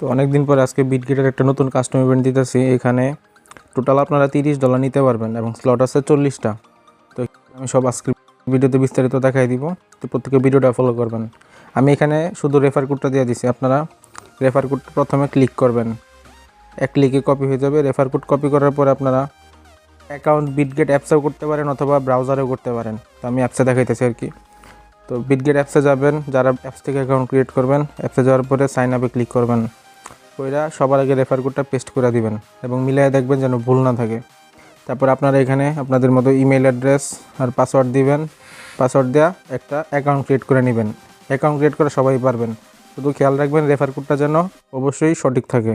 তো অনেক দিন পরে আজকে বিটগেটের একটা নতুন কাস্টম ইভেন্ট দিতেছি। এখানে টোটাল আপনারা তিরিশ ডলার নিতে পারবেন এবং স্লট আছে চল্লিশটা। তো আমি সব আজকে ভিডিওতে বিস্তারিত দেখাই দিব। তো প্রত্যেকে ভিডিওটা ফলো করবেন। আমি এখানে শুধু রেফার কোডটা দিয়ে দিছি। আপনারা রেফার কোড প্রথমে ক্লিক করবেন। এক ক্লিকে কপি হয়ে যাবে। রেফার কোড কপি করার পরে আপনারা অ্যাকাউন্ট বিটগেট অ্যাপসেও করতে পারেন অথবা ব্রাউজারেও করতে পারেন। তো আমি অ্যাপসে দেখাইতেছি আর কি। তো বিটগেট অ্যাপসে যাবেন। যারা অ্যাপস থেকে অ্যাকাউন্ট ক্রিয়েট করবেন অ্যাপসে যাওয়ার পরে সাইন আপে ক্লিক করবেন। ওইরা সবার আগে রেফার কোডটা পেস্ট করে দিবেন এবং মিলিয়ে দেখবেন যেন ভুল না থাকে। তারপর আপনারা এখানে আপনাদের মতো ইমেল অ্যাড্রেস আর পাসওয়ার্ড দিবেন। পাসওয়ার্ড দেওয়া একটা অ্যাকাউন্ট ক্রিয়েট করে নেবেন। অ্যাকাউন্ট ক্রিয়েট করে সবাই পারবেন। শুধু খেয়াল রাখবেন রেফার কোডটা যেন অবশ্যই সঠিক থাকে।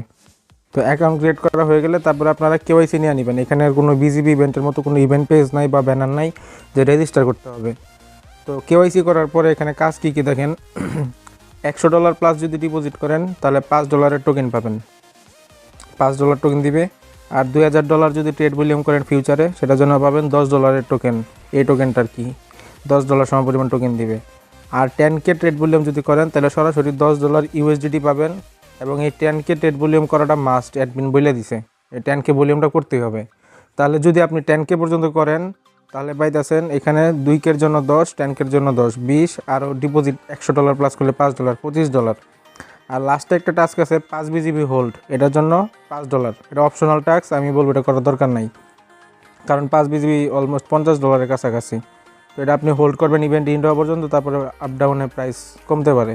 তো অ্যাকাউন্ট ক্রিয়েট করা হয়ে গেলে তারপরে আপনারা কেওয়াইসি নিয়ে নেবেন এখানে আর কোনো বিজিবি ইভেন্টের মতো কোনো ইভেন্ট পেজ নাই বা ব্যানার নাই যে রেজিস্টার করতে হবে। তো কেওয়াইসি করার পরে এখানে কাজ কী কী দেখেন? একশো ডলার প্লাস যদি ডিপোজিট করেন, তাহলে পাঁচ ডলারের টোকেন পাবেন। পাঁচ ডলার টোকেন দিবে। আর দুই হাজার ডলার যদি ট্রেড ভলিউম করেন ফিউচারে সেটার জন্য পাবেন দশ ডলারের টোকেন এই টোকেনটার কি? দশ ডলার সমপরিমাণ টোকেন দিবে। আর টেন কে ট্রেড ভলিউম যদি করেন, তাহলে সরাসরি দশ ডলার ইউএসডিটি পাবেন। এবং এই টেন কে ট্রেড ভলিউম করাটা মাস্ট অ্যাডমিন বলে দিছে। এই টেন কে ভলিউমটা করতেই হবে। তাহলে যদি আপনি টেন কে পর্যন্ত করেন তাহলে পাইতেছেন এখানে দুই কের জন্য দশ টেন কের জন্য দশ, বিশ, আরও ডিপোজিট একশো ডলার প্লাস করলে পাঁচ ডলার পঁচিশ ডলার আর লাস্টে একটা টাস্ক আছে, পাঁচ বিজিবি হোল্ড এটার জন্য পাঁচ ডলার এটা অপশনাল টাস্ক আমি বলব এটা করার দরকার নাই। কারণ পাঁচ বিজিবি অলমোস্ট পঞ্চাশ ডলারের কাছাকাছি। তো এটা আপনি হোল্ড করবেন ইভেন্ট ইন্ডো পর্যন্ত, তারপরে আপ ডাউনে প্রাইস কমতে পারে।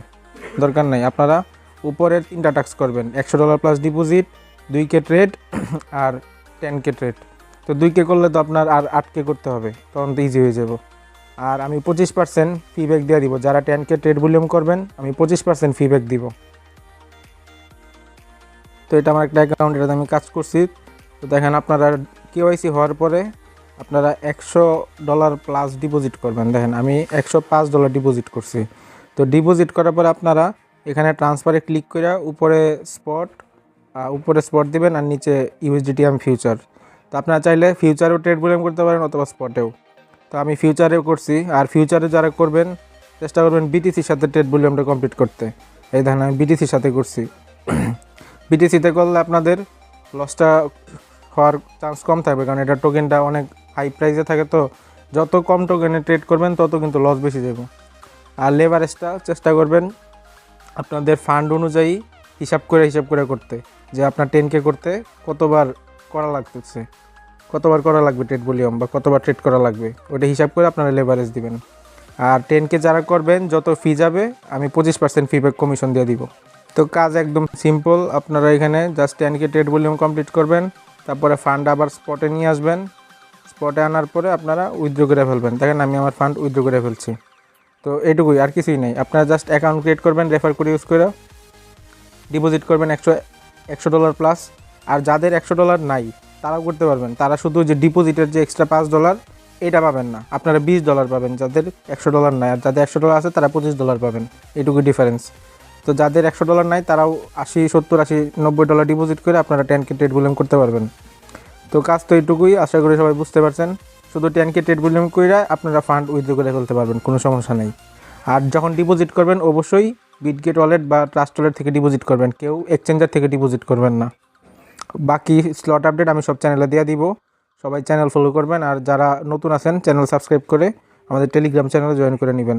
দরকার নাই। আপনারা উপরের তিনটা টাস্ক করবেন, একশো ডলার প্লাস ডিপোজিট দুই কে ট্রেড আর টেন কে ট্রেড তো দুই কে করলে তো আপনার আর আট কে করতে হবে, তখন তো ইজি হয়ে যাব। আর আমি পঁচিশ পার্সেন্ট ফিব্যাক দিয়ে দিব, যারা টেন কে ট্রেড ভলিউম করবেন, আমি পঁচিশ পার্সেন্ট ফিব্যাক দিব। তো এটা আমার একটা অ্যাকাউন্ট এটাতে আমি কাজ করছি। তো দেখেন আপনারা কেওয়াইসি হওয়ার পরে আপনারা একশো ডলার প্লাস ডিপোজিট করবেন। দেখেন আমি একশো পাঁচ ডলার ডিপোজিট করছি। তো ডিপোজিট করার পরে আপনারা এখানে ট্রান্সফারে ক্লিক করে উপরে স্পট উপরে স্পট দিবেন আর নিচে ইউএসডিটিএম ফিউচার আপনারা চাইলে ফিউচারেও ট্রেড ভলিউম করতে পারেন অথবা স্পটেও তো আমি ফিউচারেও করছি, আর ফিউচারে যারা করবেন, চেষ্টা করবেন বিটিসির সাথে ট্রেড ভলিউমটা কমপ্লিট করতে। এই দেখেন, আমি বিটিসির সাথে করছি। বিটিসিতে করলে আপনাদের লসটা হওয়ার চান্স কম থাকবে, কারণ এটা টোকেনটা অনেক হাই প্রাইসে থাকে তো। যত কম টোকেনে ট্রেড করবেন, তত কিন্তু লস বেশি যাবে। আর লেভারেজটা চেষ্টা করবেন আপনাদের ফান্ড অনুযায়ী হিসাব করে হিসাব করে করতে। যে আপনার টেন কে করতে কতবার করা লাগতেছে। কতবার করা লাগবে ট্রেড ভলিউম বা কতবার ট্রেড করা লাগবে, ওটা হিসাব করে আপনারা লেভারেজ দিবেন। আর টেন কে যারা করবেন, যত ফি যাবে, আমি পঁচিশ পার্সেন্ট ফি কমিশন দিয়ে দিব। তো কাজ একদম সিম্পল আপনারা এখানে just ten K trade volume complete করবেন, তারপরে ফান্ড আবার স্পটে নিয়ে আসবেন। স্পটে আনার পরে আপনারা উইথড্র করে ফেলবেন। দেখেন, আমি আমার ফান্ড উইথড্র করে ফেলছি। তো এইটুকুই আর কিছুই নেই। আপনারা জাস্ট অ্যাকাউন্ট ক্রিয়েট করবেন রেফার করে ইউজ করে ডিপোজিট করবেন একশো একশো ডলার প্লাস আর যাদের একশো ডলার নাই তারাও করতে পারবেন। তারা শুধু যে ডিপোজিটের যে এক্সট্রা পাঁচ ডলার এটা পাবেন না। আপনারা বিশ ডলার পাবেন, যাদের একশো ডলার নাই। আর যাদের একশো ডলার আছে, তারা পঁচিশ ডলার পাবেন। এইটুকু ডিফারেন্স তো যাদের একশো ডলার নাই, তারাও আশি, সত্তর, আশি, নব্বই ডলার ডিপোজিট করে আপনারা টেন কে ট্রেড ভলিউম করতে পারবেন। তো কাজ তো এইটুকুই আশা করি সবাই বুঝতে পারছেন। শুধু টেন কে ট্রেড ভলিউম করে আপনারা ফান্ড উইথড্র করে ফেলতে পারবেন, কোনো সমস্যা নেই। আর যখন ডিপোজিট করবেন, অবশ্যই বিটগেট ওয়ালেট বা ট্রাস্ট ওয়ালেট থেকে ডিপোজিট করবেন। কেউ এক্সচেঞ্জার থেকে ডিপোজিট করবেন না। বাকি স্লট আপডেট আমি সব চ্যানেলে দিয়ে দিব। সবাই চ্যানেল ফলো করবেন, আর যারা নতুন আছেন চ্যানেল সাবস্ক্রাইব করে আমাদের টেলিগ্রাম চ্যানেলে জয়েন করে নেবেন।